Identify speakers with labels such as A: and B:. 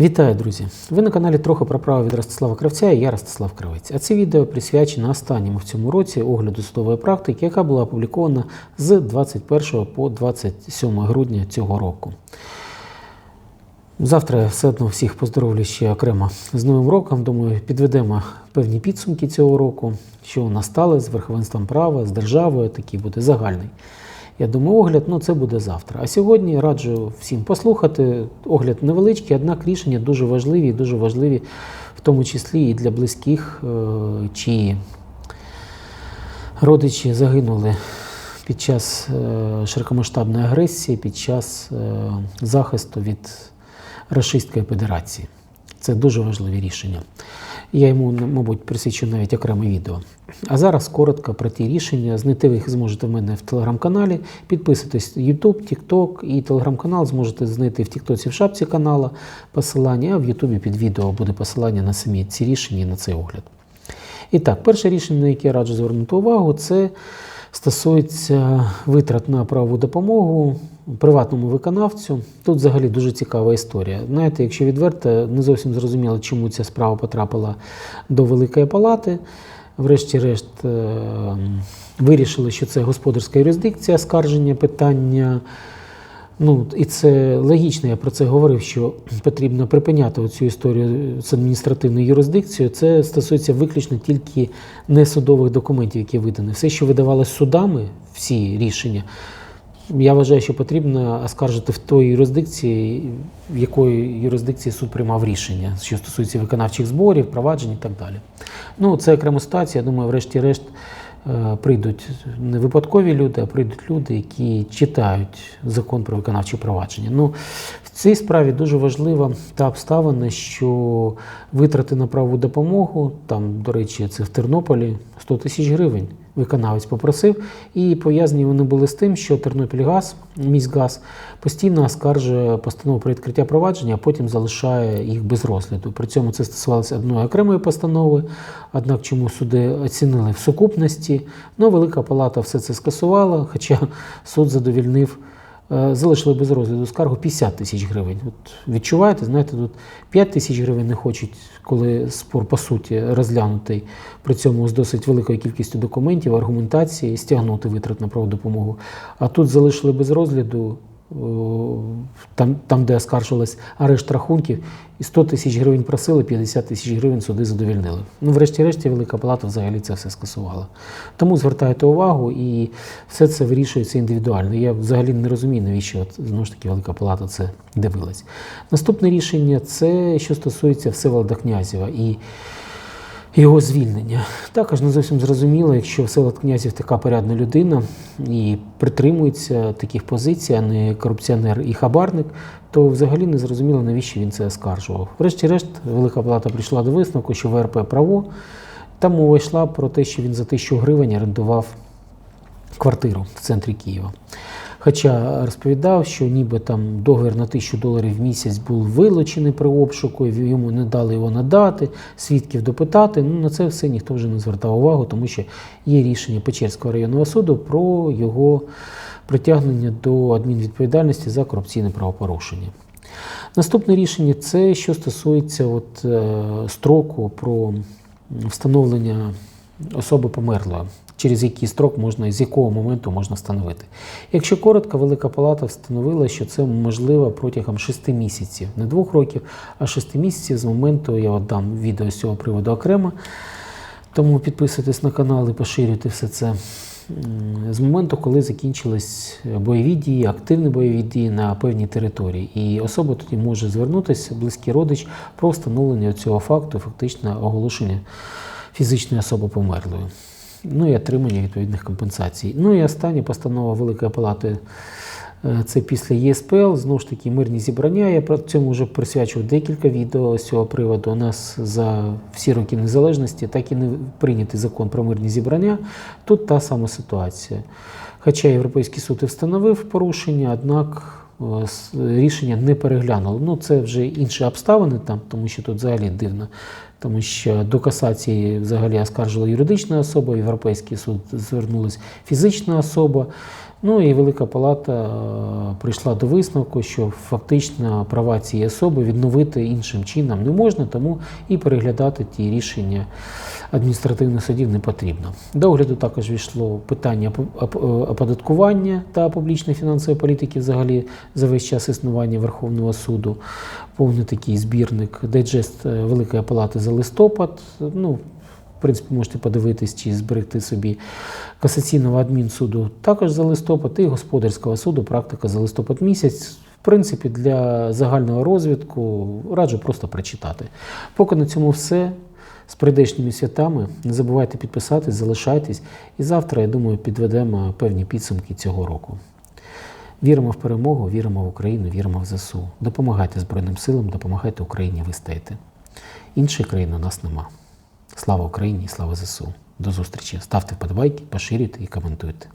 A: Вітаю, друзі! Ви на каналі трохи про право від Ростислава Кравця і я Ростислав Кравець. А це відео присвячено останньому в цьому році огляду судової практики, яка була опублікована з 21 по 27 грудня цього року. Завтра все одно всіх поздоровлю ще окремо з Новим роком. Думаю, підведемо певні підсумки цього року, що у нас сталося з верховенством права, з державою, такий буде загальний. Я думаю, огляд, ну це буде завтра. А сьогодні раджу всім послухати. Огляд невеличкий, однак рішення дуже важливі, дуже важливі, в тому числі і для близьких, е, чиї родичі загинули під час е, широкомасштабної агресії, під час е, захисту від Рашистської Федерації. Це дуже важливі рішення. Я йому, мабуть, присвячу навіть окреме відео. А зараз коротко про ті рішення. Знайти ви їх зможете в мене в телеграм-каналі. Підписуйтесь YouTube, TikTok і телеграм-канал зможете знайти в Тіктоці в шапці канала посилання, а в Ютубі під відео буде посилання на самі ці рішення і на цей огляд. І так, перше рішення, на яке я раджу звернути увагу, це стосується витрат на правову допомогу приватному виконавцю. Тут взагалі дуже цікава історія. Знаєте, якщо відверто, не зовсім зрозуміло, чому ця справа потрапила до Великої Палати. Врешті-решт е, вирішили, що це господарська юрисдикція, скарження питання. Ну, і це логічно, я про це говорив, що потрібно припиняти цю історію з адміністративною юрисдикцією. Це стосується виключно тільки несудових документів, які видані. Все, що видавалося судами, всі рішення, я вважаю, що потрібно оскаржити в той юрисдикції, в якої юрисдикції суд приймав рішення, що стосується виконавчих зборів, проваджень і так далі. Ну, це окрема ситуація. Я думаю, врешті-решт прийдуть не випадкові люди, а прийдуть люди, які читають закон про виконавче провадження. Ну, в цій справі дуже важлива та обставина, що витрати на правову допомогу, там, до речі, це в Тернополі 100 тисяч гривень виконавець попросив, і пов'язані вони були з тим, що Тернопільгаз, міськгаз, постійно оскаржує постанову про відкриття провадження, а потім залишає їх без розгляду. При цьому це стосувалося одної окремої постанови, однак чому суди оцінили в сукупності. Ну, Велика Палата все це скасувала, хоча суд задовільнив. Е, Залишили без розгляду скаргу 50 тисяч гривень. От відчуваєте, знаєте, тут 5 тисяч гривень не хочуть, коли спор по суті розглянутий, при цьому з досить великою кількістю документів, аргументації, стягнути витрат на праводопомогу. А тут залишили без розгляду, там, там де оскаржувалась арешт рахунків, і 100 тисяч гривень просили, 50 тисяч гривень суди задовільнили. Ну, врешті-решті, Велика Палата взагалі це все скасувала. Тому звертайте увагу і все це вирішується індивідуально. Я взагалі не розумію, навіщо от, знову ж таки Велика Палата це дивилась. Наступне рішення це що стосується Всеволода Князєва і його звільнення. Також не зовсім зрозуміло, якщо Всеволод Князів така порядна людина і притримується таких позицій, а не корупціонер і хабарник, то взагалі не зрозуміло, навіщо він це оскаржував. Врешті-решт, Велика Палата прийшла до висновку, що ВРП право. Там мова йшла про те, що він за 1000 гривень орендував квартиру в центрі Києва. Хоча розповідав, що ніби там договір на тисячу доларів в місяць був вилучений при обшуку, йому не дали його надати, свідків допитати. Ну на це все ніхто вже не звертав увагу, тому що є рішення Печерського районного суду про його притягнення до адмінвідповідальності за корупційне правопорушення. Наступне рішення це що стосується от, е, строку про встановлення особи померлої, через який строк можна з якого моменту можна встановити. Якщо коротко, Велика Палата встановила, що це можливо протягом 6 місяців, не 2 років, а 6 місяців з моменту, я дам відео з цього приводу окремо. Тому підписуйтесь на канал і поширюйте все це. З моменту, коли закінчились бойові дії, активні бойові дії на певній території, і особа тоді може звернутися, близький родич, про встановлення цього факту, фактично оголошення фізичної особи померлою. Ну і отримання відповідних компенсацій. Ну і остання постанова Великої Палати е, це після ЄСПЛ. Знову ж таки, мирні зібрання. Я про цьому вже присвячував декілька відео з цього приводу. У нас за всі роки незалежності так і не прийнятий закон про мирні зібрання. Тут та сама ситуація. Хоча Європейський суд і встановив порушення, однак е, рішення не переглянуло. Ну, це вже інші обставини там, тому що тут взагалі дивна тому що до касації взагалі оскаржила юридична особа, Європейський суд звернулася фізична особа. Ну і Велика Палата е, прийшла до висновку, що фактично права цієї особи відновити іншим чином не можна, тому і переглядати ті рішення адміністративних судів не потрібно. До огляду також війшло питання е, оподаткування та публічної фінансової політики взагалі за весь час існування Верховного суду. Повний такий збірник, дайджест е, Великої Палати за листопад. Ну, в принципі, можете подивитись чи зберегти собі касаційного адмінсуду також за листопад і господарського суду практика за листопад місяць. В принципі, для загального розвитку раджу просто прочитати. Поки на цьому все. З прийдешніми святами не забувайте підписатись, залишайтесь. І завтра, я думаю, підведемо певні підсумки цього року. Віримо в перемогу, віримо в Україну, віримо в ЗСУ. Допомагайте Збройним силам, допомагайте Україні вистояти. Іншої країни у нас нема. Слава Україні, слава ЗСУ. До зустрічі. Ставте вподобайки, поширюйте і коментуйте.